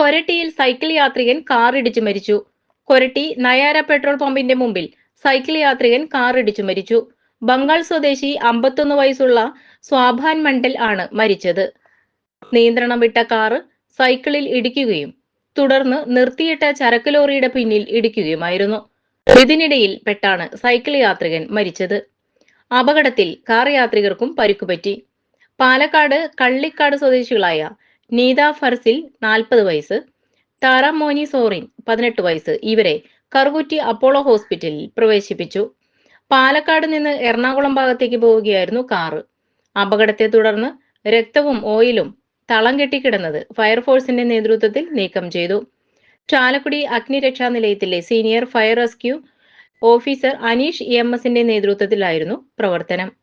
കൊരട്ടിയിൽ cycle യാത്രികൻ car ഇടിച്ചു മരിച്ചു. കൊരട്ടി നയാര പെട്രോൾ പമ്പിന്റെ മുമ്പിൽ സൈക്കിൾ യാത്രികൻ കാർ ഇടിച്ചു മരിച്ചു. ബംഗാൾ സ്വദേശി അമ്പത്തൊന്ന് വയസ്സുള്ള സ്വാഭാൻ മണ്ഡൽ ആണ് മരിച്ചത്. നിയന്ത്രണം വിട്ട കാറ് സൈക്കിളിൽ ഇടിക്കുകയും തുടർന്ന് നിർത്തിയിട്ട ചരക്ക് ലോറിയുടെ പിന്നിൽ ഇടിക്കുകയുമായിരുന്നു. ഇതിനിടയിൽ പെട്ടാണ് സൈക്കിൾ യാത്രികൻ മരിച്ചത്. അപകടത്തിൽ കാർ യാത്രികർക്കും പരിക്കുപറ്റി പാലക്കാട് കള്ളിക്കാട് സ്വദേശികളായ നീത ഫർസിൽ നാൽപ്പത് വയസ്സ് താര മോനി സോറിൻ പതിനെട്ട് വയസ്സ്. ഇവരെ കറുകുറ്റി അപ്പോളോ ഹോസ്പിറ്റലിൽ പ്രവേശിപ്പിച്ചു. പാലക്കാട് നിന്ന് എറണാകുളം ഭാഗത്തേക്ക് പോവുകയായിരുന്നു കാറ്. അപകടത്തെ തുടർന്ന് രക്തവും ഓയിലും തളം കെട്ടിക്കിടന്നത് ഫയർഫോഴ്സിന്റെ നേതൃത്വത്തിൽ നീക്കം ചെയ്തു. ചാലക്കുടി അഗ്നിരക്ഷാ നിലയത്തിലെ senior fire rescue officer Aneesh M എസിന്റെ നേതൃത്വത്തിലായിരുന്നു പ്രവർത്തനം.